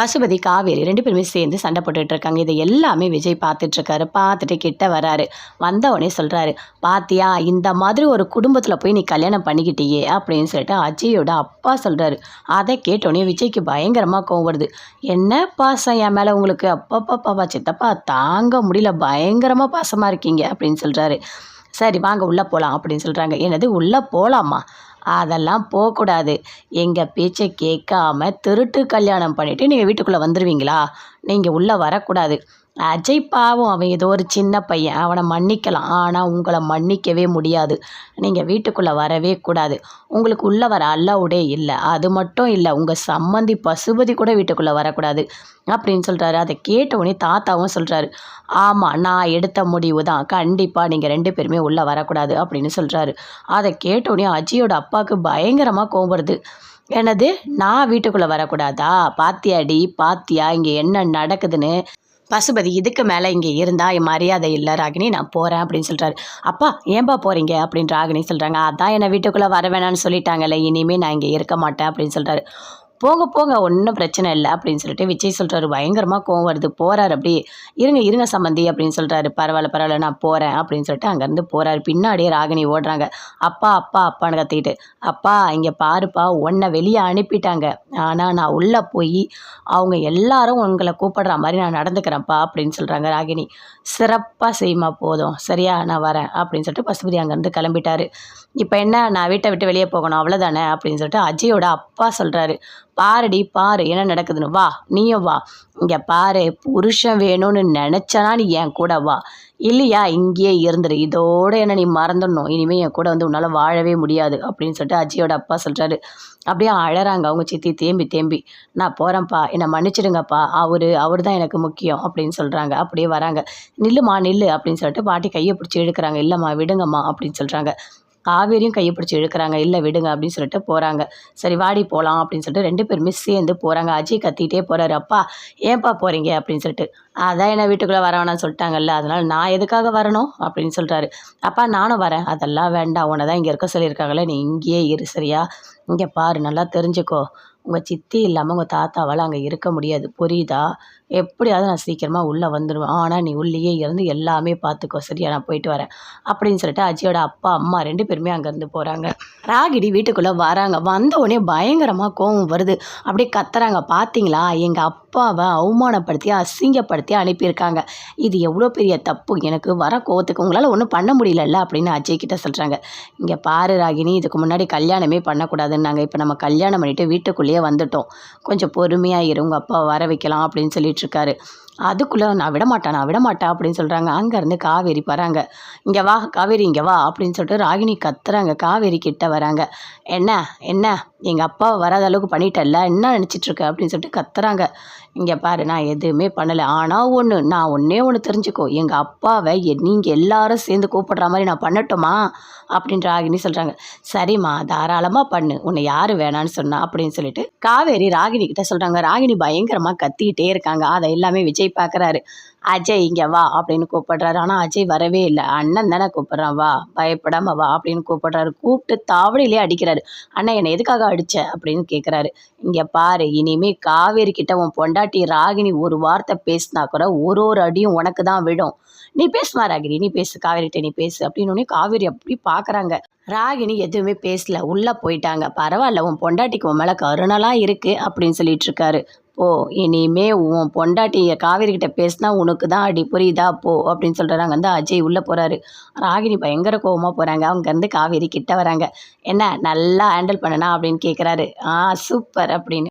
பசுபதி காவேரி ரெண்டு பேருமே சேர்ந்து சண்டை போட்டுட்டு இருக்காங்க. இதை எல்லாமே விஜய் பார்த்துட்டு இருக்காரு பார்த்துட்டு கிட்ட வராரு. வந்த உடனே சொல்றாரு பாத்தியா இந்த மாதிரி ஒரு குடும்பத்தில் போய் நீ கல்யாணம் பண்ணிக்கிட்டியே அப்படின்னு சொல்லிட்டு அஜயோட அப்பா சொல்றாரு. அதை கேட்டோடனே விஜய்க்கு பயங்கரமா கோவம் வருது. என்ன பாசம் என் மேலே உங்களுக்கு? அப்பா பாப்பா சித்தப்பா தாங்க முடியல. பயங்கரமா பாசமா இருக்கீங்க அப்படின்னு சொல்றாரு. சரி வாங்க உள்ளே போகலாம் அப்படின்னு சொல்கிறாங்க என்னது உள்ளே போகலாமா அதெல்லாம் போகக்கூடாது. எங்கள் பேச்சை கேட்காம திருட்டு கல்யாணம் பண்ணிவிட்டு நீங்கள் வீட்டுக்குள்ளே வந்துடுவீங்களா நீங்கள் உள்ளே வரக்கூடாது. அஜய் பாவம் அவன் ஏதோ ஒரு சின்ன பையன். அவனை மன்னிக்கலாம். ஆனால் உங்களை மன்னிக்கவே முடியாது. நீங்கள் வீட்டுக்குள்ளே வரவே கூடாது. உங்களுக்கு உள்ளே வர அல்லாவுடே இல்லை. அது மட்டும் இல்லை உங்கள் சம்மந்தி பசுபதி கூட வீட்டுக்குள்ளே வரக்கூடாது அப்படின்னு சொல்கிறாரு அதை கேட்டவுடனே தாத்தாவும் சொல்கிறாரு ஆமாம் நான் எடுத்த முடிவு தான் கண்டிப்பாக நீங்கள் ரெண்டு பேருமே உள்ளே வரக்கூடாது அப்படின்னு சொல்கிறாரு அதை கேட்டவுடனே உடனே அஜியோட அப்பாவுக்கு பயங்கரமாக கோபடுது எனது என்னது? நான் வீட்டுக்குள்ளே வரக்கூடாதா? பாத்தியாடி பாத்தியா? இங்கே என்ன நடக்குதுன்னு? பசுபதி இதுக்கு மேலே இங்கே இருந்தால் என் மரியாதை இல்லை ராகினி நான் போகிறேன் அப்படின்னு சொல்கிறாரு அப்பா ஏன்பா போகிறீங்க அப்படின்னு ராகினி சொல்கிறாங்க அதான் என்னை வீட்டுக்குள்ளே வர வேணாம்னு சொல்லிட்டாங்கல்ல இனிமேல் நான் இங்கே இருக்க மாட்டேன் அப்படின்னு சொல்கிறாரு போங்க போங்க ஒன்றும் பிரச்சனை இல்லை அப்படின்னு சொல்லிட்டு விஜய் சொல்கிறாரு பயங்கரமாக கோவம் வருது. போகிறாரு அப்படி. இருங்க இருங்க சம்மந்தி அப்படின்னு சொல்கிறாரு பரவாயில்ல பரவாயில்ல நான் போகிறேன் அப்படின்னு சொல்லிட்டு அங்கேருந்து போகிறாரு பின்னாடியே ராகினி ஓடுறாங்க. அப்பா அப்பா அப்பான்னு கத்திக்கிட்டு. அப்பா இங்கே பாருப்பா உன்னை வெளியே அனுப்பிட்டாங்க. ஆனால் நான் உள்ளே போய் அவங்க எல்லாரும் உங்களை கூப்பிடுற மாதிரி நான் நடந்துக்கிறேன்ப்பா அப்படின்னு சொல்கிறாங்க ராகினி. சிறப்பாக செய்யுமா போதும். சரியா நான் வரேன் அப்படின்னு சொல்லிட்டு பசுபதி அங்கேருந்து கிளம்பிட்டாரு. இப்போ என்ன நான் வீட்டை விட்டு வெளியே போகணும் அவ்வளோதானே அப்படின்னு சொல்லிட்டு அஜயோட அப்பா சொல்கிறாரு பாருடி பாரு என்ன நடக்குதுன்னு வா நீயும் வா. இங்கே பாரு புருஷன் வேணும்னு நினச்சனா நீ என் கூட வா. இல்லையா இங்கேயே இருந்துரு. இதோட என்ன நீ மறந்துடணும். இனிமேல் என் கூட வந்து உன்னால் வாழவே முடியாது அப்படின்னு சொல்லிட்டு அஜியோட அப்பா சொல்கிறாரு அப்படியே அழறாங்க அவங்க சித்தி தேம்பி தேம்பி. நான் போகிறேன்ப்பா என்னை மன்னிச்சிடுங்கப்பா. அவர் அவர் தான் எனக்கு முக்கியம் அப்படின்னு சொல்கிறாங்க அப்படியே வராங்க. நில்லுமா நில்லு அப்படின்னு சொல்லிட்டு பாட்டி கையை பிடிச்சி இழுக்கிறாங்க. இல்லைம்மா விடுங்கம்மா அப்படின்னு சொல்கிறாங்க காவேரியும் கையை பிடிச்சி இழுக்கிறாங்க. இல்லை விடுங்க அப்படின்னு சொல்லிட்டு போகிறாங்க சரி வாடி போகலாம் அப்படின்னு சொல்லிட்டு ரெண்டு பேருமே சேர்ந்து போகிறாங்க அஜய் கத்திட்டே போகிறாரு அப்பா ஏன்ப்பா போகிறீங்க அப்படின்னு சொல்லிட்டு. அதான் என்ன வீட்டுக்குள்ளே வர சொல்லிட்டாங்கல்ல அதனால் நான் எதுக்காக வரணும்? அப்படின்னு சொல்கிறாரு அப்பா நானும் வரேன். அதெல்லாம் வேண்டாம். உன்னை தான் இங்கே இருக்க சொல்லியிருக்காங்களே நீ இங்கேயே இரு சரியா? இங்கே பாரு நல்லா தெரிஞ்சுக்கோ. உங்கள் சித்தி இல்லாமல் உங்கள் தாத்தாவால் அங்கே இருக்க முடியாது. புரியுதா? எப்படியாவது நான் சீக்கிரமாக உள்ளே வந்துடுவேன் ஆனால் நீ உள்ளேயே இருந்து எல்லாமே பார்த்துக்கோ சரியா? நான் போயிட்டு வரேன். அப்படின்னு சொல்லிட்டு அஜியோட அப்பா அம்மா ரெண்டு பேருமே அங்கேருந்து போகிறாங்க ராகிடி வீட்டுக்குள்ளே வராங்க. வந்த உடனே பயங்கரமாக கோவம் வருது. அப்படியே கத்துறாங்க. பார்த்தீங்களா எங்கள் அப்பாவை அவமானப்படுத்தி அசிங்கப்படுத்தி அனுப்பியிருக்காங்க. இது எவ்வளோ பெரிய தப்பு? எனக்கு வர கோவத்துக்கு உங்களால் ஒன்றும் பண்ண முடியலல்ல அப்படின்னு அஜய் கிட்ட சொல்கிறாங்க இங்கே பாரு ராகினி. இதுக்கு முன்னாடி கல்யாணமே பண்ணக்கூடாது பண்ணக்கூடாதுன்னாங்க இப்போ நம்ம கல்யாணம் பண்ணிவிட்டு வீட்டுக்குள்ளேயே வந்துட்டோம். கொஞ்சம் பொறுமையாக இரு உங்கள் வர வைக்கலாம் அப்படின்னு சொல்லிட்டு இருக்காரு. அதுக்குள்ளே நான் விட மாட்டேன் நான் விடமாட்டேன் அப்படின்னு சொல்கிறாங்க அங்கேருந்து காவேரி வராங்க. இங்கே வா காவேரி இங்கே வா அப்படின்னு சொல்லிட்டு ராகினி கத்துறாங்க. காவேரி கிட்ட வராங்க. என்ன என்ன எங்கள் அப்பா வராத அளவுக்கு பண்ணிட்டல்ல? என்ன நினச்சிட்ருக்க அப்படின்னு சொல்லிட்டு கத்துறாங்க. இங்கே பாரு நான் எதுவுமே பண்ணலை. ஆனால் ஒன்று நான் ஒன்றே ஒன்று தெரிஞ்சுக்கோ. எங்கள் அப்பாவை நீங்கள் எல்லாரும் சேர்ந்து கூப்பிடுற மாதிரி நான் பண்ணட்டுமா? அப்படின்ற ராகினி சொல்கிறாங்க சரிம்மா தாராளமாக பண்ணு. உன்னை யார் வேணான்னு சொன்னா அப்படின்னு சொல்லிட்டு காவேரி ராகினி கிட்ட சொல்கிறாங்க ராகினி பயங்கரமாக கத்திக்கிட்டே இருக்காங்க. அதை எல்லாமே விஜய் பார்க்குறாரு அஜய் இங்கே வா அப்படின்னு கூப்பிடுறாரு. ஆனால் அஜய் வரவே இல்லை. அண்ணன் தானே கூப்பிட்றான். வா பயப்படாம வா அப்படின்னு கூப்பிடுறாரு. கூப்பிட்டு தாவடியிலே அடிக்கிறாரு. அண்ணன் என்னை எதுக்காக அடிச்ச? அப்படின்னு கேட்குறாரு இங்கே பாரு இனிமே காவேரி கிட்ட உன் பொண்டாட்டி ராகினி ஒரு வார்த்தை பேசினா கூட ஒரு ஒரு அடியும் உனக்கு தான் விடும் நீ பேசுமா ராகினி? நீ பேசு காவேரிகிட்ட நீ பேசு அப்படின்னு உடனே காவேரி அப்படி பார்க்குறாங்க ராகினி எதுவுமே பேசல. உள்ளே போயிட்டாங்க. பரவாயில்ல உன் பொண்டாட்டிக்கு உன் மேலே கருணலாம் இருக்குது அப்படின்னு சொல்லிட்டு இருக்காரு. போ இனிமே உன் பொண்டாட்டிய காவிரிகிட்ட பேசினா உனக்கு தான் அடி புரியுதா? போ அப்படின்னு சொல்கிறாங்க வந்து அஜய் உள்ளே போகிறாரு ராகினி பயங்கர கோபமாக போகிறாங்க அவங்கேருந்து காவேரி கிட்ட வராங்க. என்ன நல்லா ஹேண்டில் பண்ணனா அப்படின்னு கேட்குறாரு ஆ சூப்பர் அப்படின்னு.